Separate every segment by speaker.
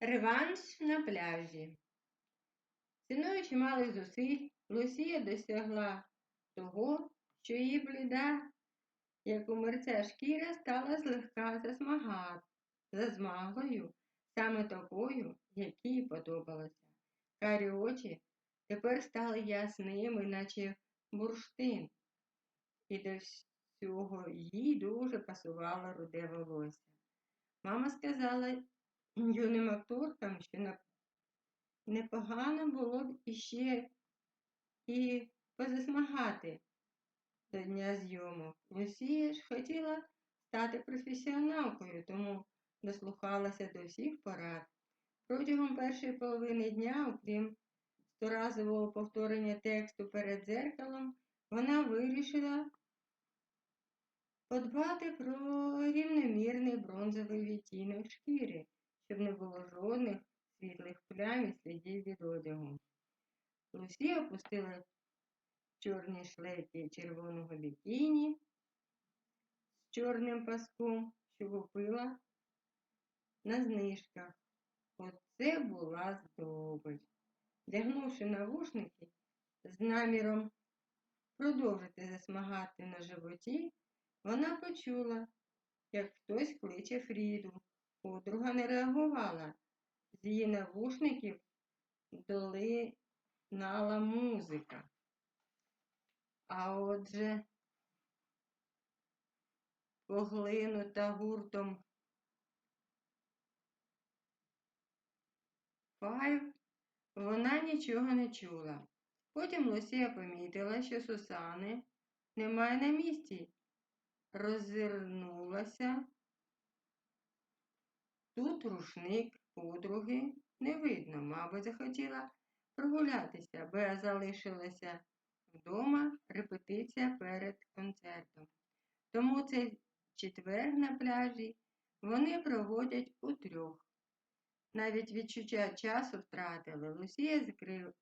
Speaker 1: Реванш на пляжі. Ціною чималих зусиль Лусія досягла того, що її бліда, як у мерця шкіра, стала злегка засмага... засмаглою, саме такою, якій подобалося. Карі очі тепер стали ясними, наче бурштин, і до всього їй дуже пасувало руде волосся. Мама сказала юним акторкам, що непогано було б іще і позасмагати до дня зйомок. Лусія ж хотіла стати професіоналкою, тому дослухалася до всіх порад. Протягом першої половини дня, окрім сторазового повторення тексту перед дзеркалом, вона вирішила подбати про рівномірний бронзовий відтінок шкіри, щоб не було жодних світлих плям і слідів від одягу. Лусі опустила чорні шлейки червоного бікіні з чорним паском, що купила на знижках. Оце була здобич. Вдягнувши навушники з наміром продовжити засмагати на животі, вона почула, як хтось кличе Фріду. Подруга не реагувала. З її навушників долинала музика. А отже, поглинута гуртом Файв, вона нічого не чула. Потім Лусія помітила, що Сусани немає на місці. Роззирнулася. Тут рушник подруги не видно, мабуть, захотіла прогулятися, бо залишилася вдома репетиція перед концертом. Тому цей четвер на пляжі вони проводять у трьох. Навіть відчуття часу втратили. Лусія закрилася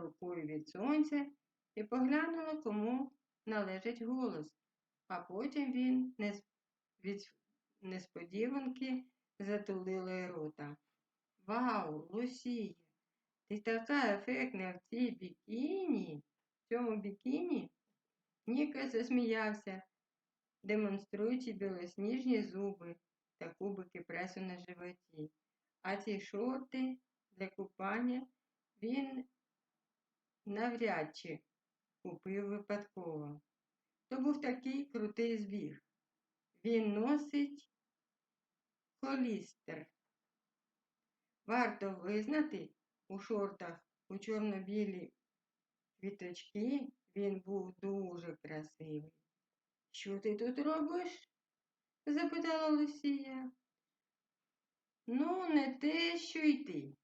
Speaker 1: рукою від сонця і поглянула, кому належить голос, а потім він від несподіванки затулила рота. Вау, Лусія, ти така ефектна в цій бікіні, в цьому бікіні? Ніка засміявся, демонструючи білосніжні зуби та кубики пресу на животі. А ці шорти для купання він навряд чи купив випадково. То був такий крутий збіг. Він носить холістер. Варто визнати, у шортах у чорно-білі квіточки він був дуже красивий. Що ти тут робиш? запитала Лусія. Ну, не те, що й ти.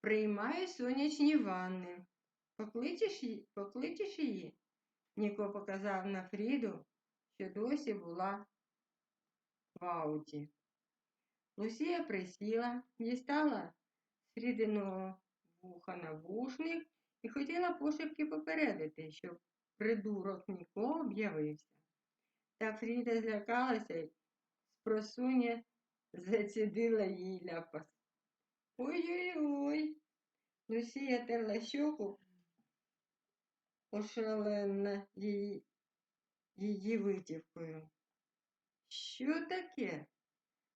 Speaker 1: Приймаю сонячні ванни. Покличеш її? Покличеш її? Ніко показав на Фріду, що досі була в ауті. Лусія присіла, дістала з Фрідиного вуха навушник і хотіла пошепки попередити, щоб придурок Ніко об'явився. Та Фріда злякалася й спросуння зацідила їй ляпас. Ой-ой-ой. Лусія терла щоку, ошалена її, її витівкою. Що таке?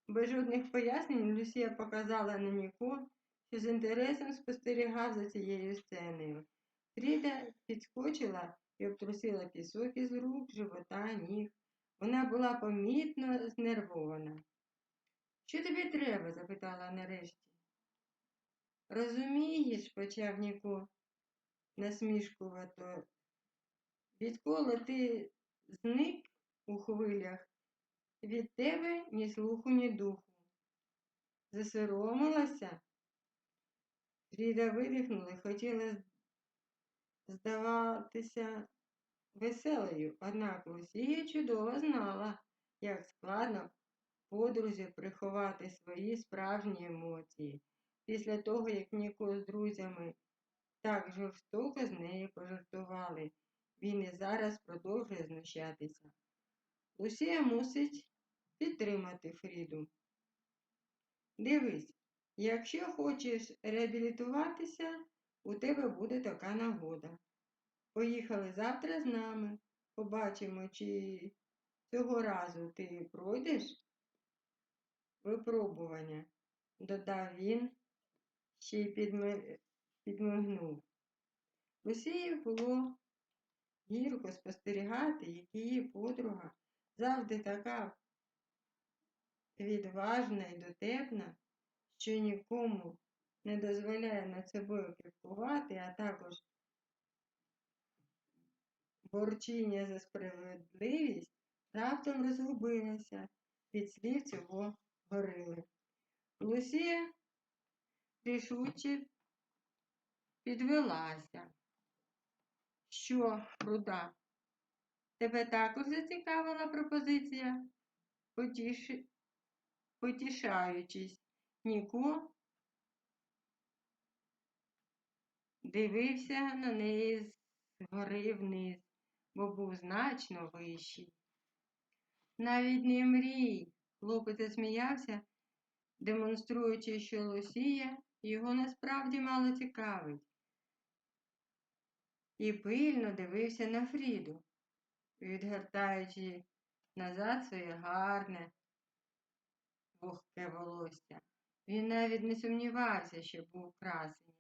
Speaker 1: Без жодних пояснень Люсія показала на Ніко, що з інтересом спостерігав за цією сценою. Фріда підскочила і обтрусила пісок із рук, живота, ніг. Вона була помітно знервована. Що тобі треба? запитала нарешті. Розумієш, почав Ніко насмішкувато. Відколи ти зник у хвилях, від тебе ні слуху, ні духу. Засоромилася? Фріда видихнула хотіла здаватися веселою, однак Лусія чудово знала, як складно подрузі приховати свої справжні емоції. Після того, як Ніко з друзями так жорстоко з нею пожартували, він і зараз продовжує знущатися. Лусія мусить підтримати Фріду. Дивись, якщо хочеш реабілітуватися, у тебе буде така нагода. Поїхали завтра з нами. Побачимо, чи цього разу ти пройдеш випробування, додав він, ще й підми... підмигнув. Лусії було гірко спостерігати, як її подруга завжди така відважна і дотепна, що нікому не дозволяє над собою кріпкувати, а також борчіння за справедливість раптом розгубилася від слів цього горили. Лусія рішуче підвелася. Що, руда? Тебе також зацікавила пропозиція? Потіш... Потішаючись, Ніко дивився на неї згори вниз, бо був значно вищий. Навіть не мрій, хлопець засміявся, демонструючи, що Лусія його насправді мало цікавить. І пильно дивився на Фріду, відгортаючи назад своє гарне вогке волосся. Він навіть не сумнівався, що був красенем,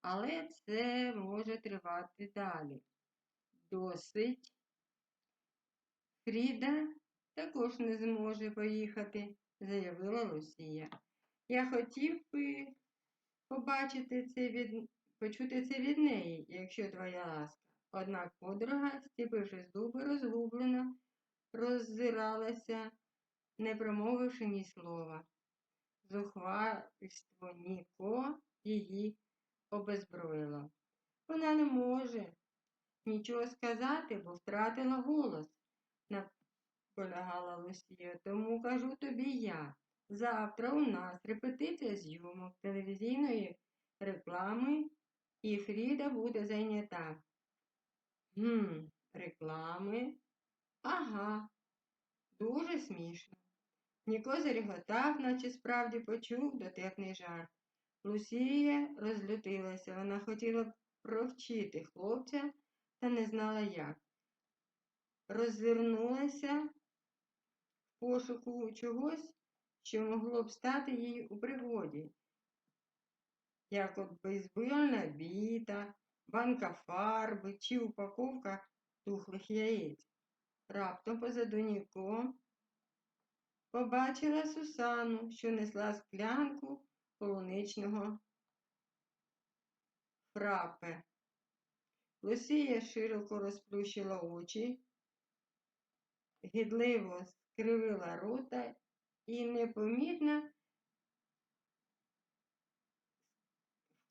Speaker 1: але це може тривати далі. Досить. Фріда також не зможе поїхати, заявила Лусія. Я хотів би побачити це від... почути це від неї, якщо твоя ласка. Однак подруга, стіпивши зуби, розгублено, роззиралася, не промовивши ні слова. Зухвальство Ніко її обезброїло. Вона не може нічого сказати, бо втратила голос, наполягала Лусія. Тому кажу тобі я. Завтра у нас репетиція зйомок телевізійної реклами, і Фріда буде зайнята. Гм, реклами? Ага, дуже смішно. Ніко зареготав, наче справді почув дотепний жарт. Лусія розлютилася. Вона хотіла провчити хлопця та не знала як. Розвернулася в пошуку чогось, що могло б стати їй у пригоді, як от бейсбольна біта, банка фарби чи упаковка тухлих яєць. Раптом позаду Ніко побачила Сусану, що несла склянку полуничного фрапе. Лусія широко розплющила очі, гідливо скривила рота і непомітно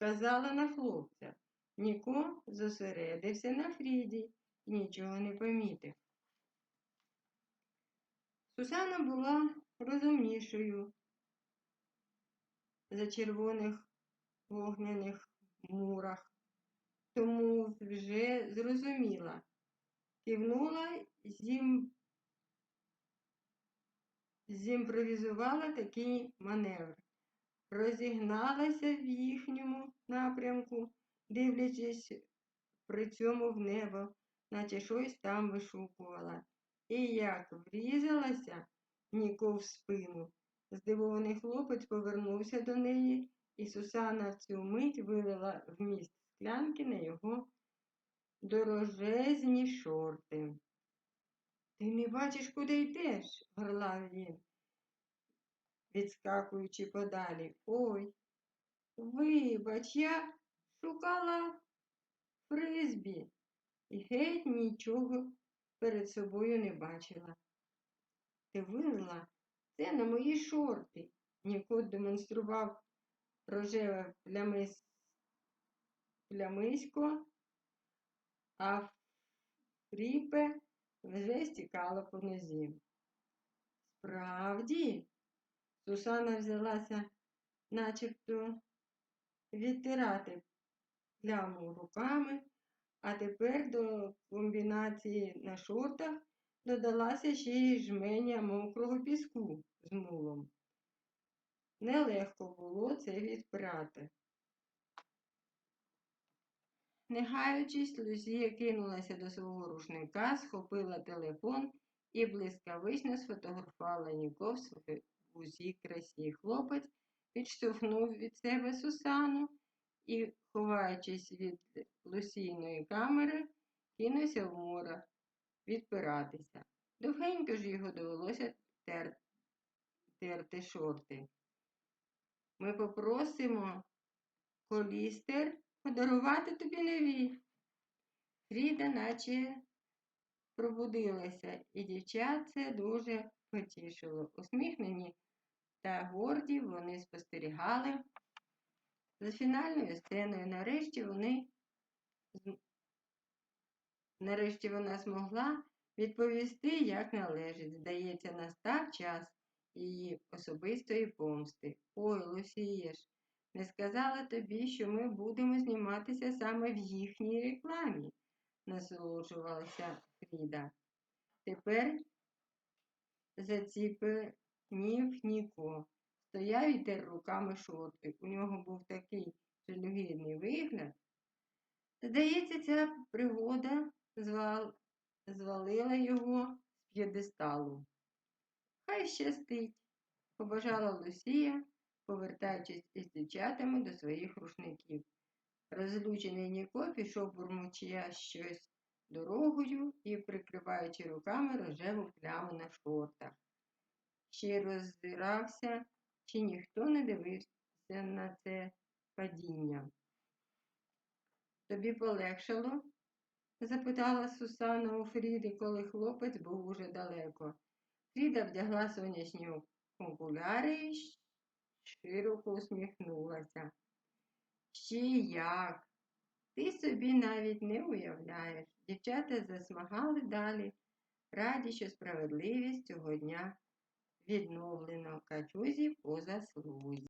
Speaker 1: вказала на хлопця. Ніко зосередився на Фріді і нічого не помітив. Сусана була розумнішою за червоних вогняних мурах, тому вже зрозуміла, кивнула зім... зімпровізувала такий маневр, розігналася в їхньому напрямку, дивлячись при цьому в небо, наче щось там вишукувала. І як врізалася Ніко в спину, здивований хлопець повернувся до неї, і Сусана в цю мить вилила вміст склянки на його дорожезні шорти. Ти не бачиш, куди йдеш, горлав він, відскакуючи подалі. Ой, вибач, я шукала фризбі і геть нічого перед собою не бачила. Ти вилила це на мої шорти. Нікот демонстрував рожеве плямис... плямисько, а фріпе вже стікало по нозі. Справді, Сусана взялася начебто відтирати пляму руками, а тепер до комбінації на шортах додалася ще й жменя мокрого піску з мулом. Нелегко було це відпрати. Не гаючись, кинулася до свого рушника, схопила телефон і блискавично сфотографувала Ніко в усій красі. Хлопець відштовхнув від себе Сусану і, ховаючись від Лусійної камери, кинувся в море відпиратися. Довгенько ж його довелося тер... терти шорти. Ми попросимо колістер подарувати тобі нові. Фріда наче пробудилася, і дівчат це дуже потішило. Усміхнені та горді вони спостерігали за фінальною сценою. Нарешті вони нарешті вона змогла відповісти, як належить. Здається, настав час її особистої помсти. Ой, Лусія ж, не сказала тобі, що ми будемо зніматися саме в їхній рекламі, насолоджувалася Фріда. Тепер заціпенів Ніко. Стояв і тер руками шорти. У нього був такий жалюгідний вигляд. Здається, ця пригода звал... звалила його з п'єдесталу. Хай щастить, побажала Лусія, повертаючись із дівчатами до своїх рушників. Розлючений Ніко пішов бурмуча щось дорогою і, прикриваючи руками рожеву пляму на шортах. Ще й роззирався, чи ніхто не дивився на це падіння. Тобі полегшало? запитала Сусана у Фріди, коли хлопець був уже далеко. Фріда вдягла сонячні окуляри і широко усміхнулася. Ще як? Ти собі навіть не уявляєш. Дівчата засмагали далі, раді, що справедливість цього дня відновлено катюзі по заслузі.